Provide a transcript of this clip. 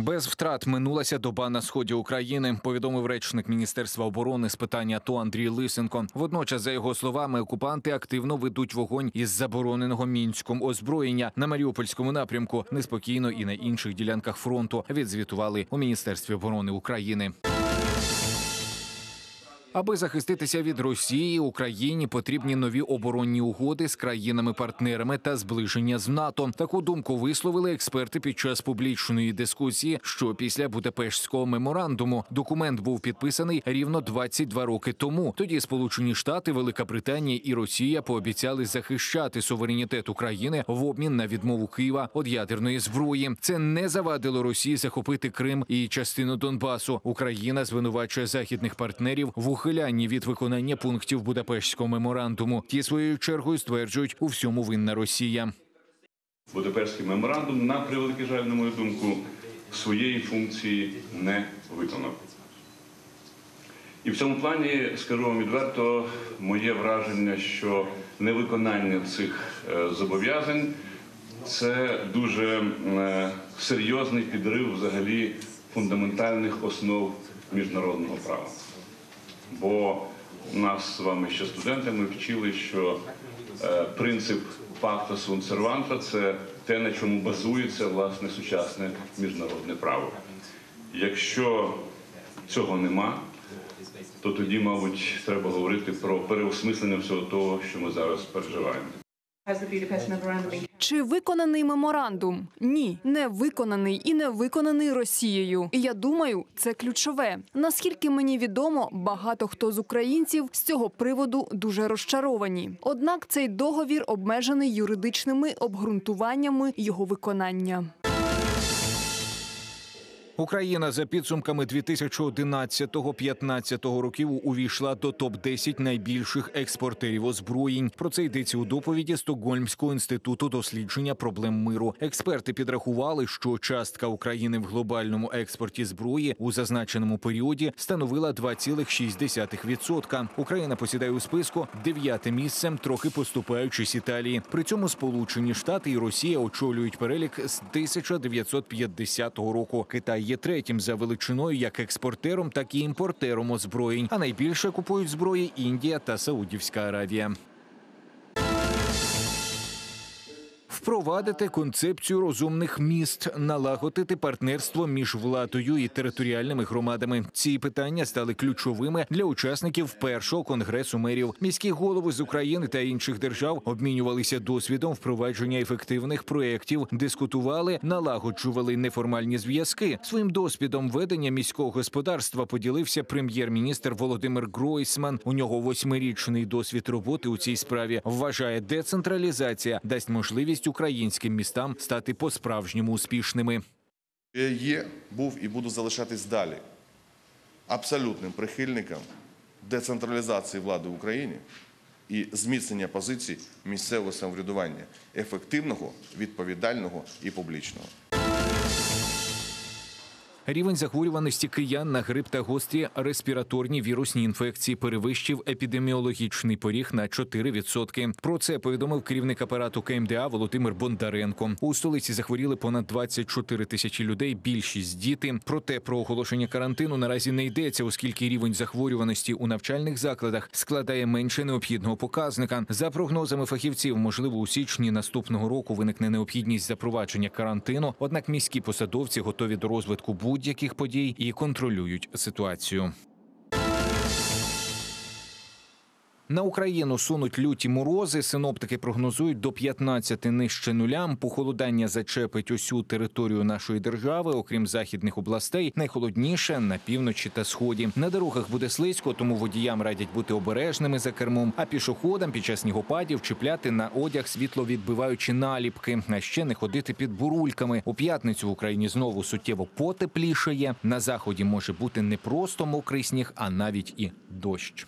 Без втрат минулася доба на сході України. Повідомив речник міністерства оборони з питання АТО Андрій Лисенко. Водночас, за його словами, окупанти активно ведуть вогонь із забороненого мінськом озброєння на Маріупольському напрямку. Неспокійно і на інших ділянках фронту відзвітували у міністерстві оборони України. Аби захиститися від Росії, Україні потрібні нові оборонні угоди з країнами-партнерами та зближення з НАТО. Таку думку висловили експерти під час публічної дискусії, що після Будапештського меморандуму документ був підписаний рівно 22 роки тому. Тоді Сполучені Штати, Велика Британія і Росія пообіцяли захищати суверенітет України в обмін на відмову Києва від ядерної зброї. Це не завадило Росії захопити Крим і частину Донбасу. Україна звинувачує західних партнерів в ухилянні від виконання пунктів Будапештського меморандуму. Ті своєю чергою стверджують, у всьому винна Росія. Будапештський меморандум, на превеликий жаль, на мою думку, своєї функції не виконав. І в цьому плані, скажу вам відверто, моє враження, що невиконання цих е, зобов'язань це дуже е, серйозний підрив взагалі фундаментальних основ міжнародного права. Бо нас з вами ще студентами вчили, що е, принцип пакта Сунцерванта це те, на чому базується власне сучасне міжнародне право. Якщо цього нема, то тоді, мабуть, треба говорити про переосмислення всього того, що ми зараз переживаємо. Чи виконаний меморандум? Ні, не виконаний і не виконаний Росією. І я думаю, це ключове. Наскільки мені відомо, багато хто з українців з цього приводу дуже розчаровані. Однак цей договір обмежений юридичними обґрунтуваннями його виконання. Україна за підсумками 2011-15 років увійшла до топ 10 найбільших експортерів озброєнь. Про це йдеться у доповіді Стокгольмського інституту дослідження проблем миру. Експерти підрахували, що частка України в глобальному експорті зброї у зазначеному періоді становила 2,6%. Україна посідає у списку дев'яте місце, трохи поступаючись Італії. При цьому Сполучені Штати і Росія очолюють перелік з 1950 року. Китай є третім за величиною як експортером, так і імпортером озброєнь. А найбільше купують зброї Індія та Саудівська Аравія. Впровадити концепцію розумних міст, налагодити партнерство між владою і територіальними громадами. Ці питання стали ключовими для учасників першого конгресу мерів. Міські голови з України та інших держав обмінювалися досвідом впровадження ефективних проєктів, дискутували, налагоджували неформальні зв'язки. Своїм досвідом ведення міського господарства поділився прем'єр-міністр Володимир Гройсман. У нього восьмирічний досвід роботи у цій справі. Вважає, децентралізація дасть можливість українським містам стати по-справжньому успішними. Я є, був і буду залишатись далі абсолютним прихильником децентралізації влади в Україні і зміцнення позицій місцевого самоврядування ефективного, відповідального і публічного. Рівень захворюваності киян на грип та гострі респіраторні вірусні інфекції перевищив епідеміологічний поріг на 4%. Про це повідомив керівник апарату КМДА Володимир Бондаренко. У столиці захворіли понад 24 тисячі людей. Більшість діти. Проте про оголошення карантину наразі не йдеться, оскільки рівень захворюваності у навчальних закладах складає менше необхідного показника. За прогнозами фахівців, можливо, у січні наступного року виникне необхідність запровадження карантину. Однак міські посадовці готові до розвитку будь-яких подій і контролюють ситуацію. На Україну сунуть люті морози. Синоптики прогнозують до 15 нижче нулям. Похолодання зачепить усю територію нашої держави, окрім західних областей. Найхолодніше на півночі та сході. На дорогах буде слизько, тому водіям радять бути обережними за кермом. А пішоходам під час снігопадів чіпляти на одяг світловідбиваючі наліпки. А ще не ходити під бурульками. У п'ятницю в Україні знову суттєво потеплішає. На заході може бути не просто мокрий сніг, а навіть і дощ.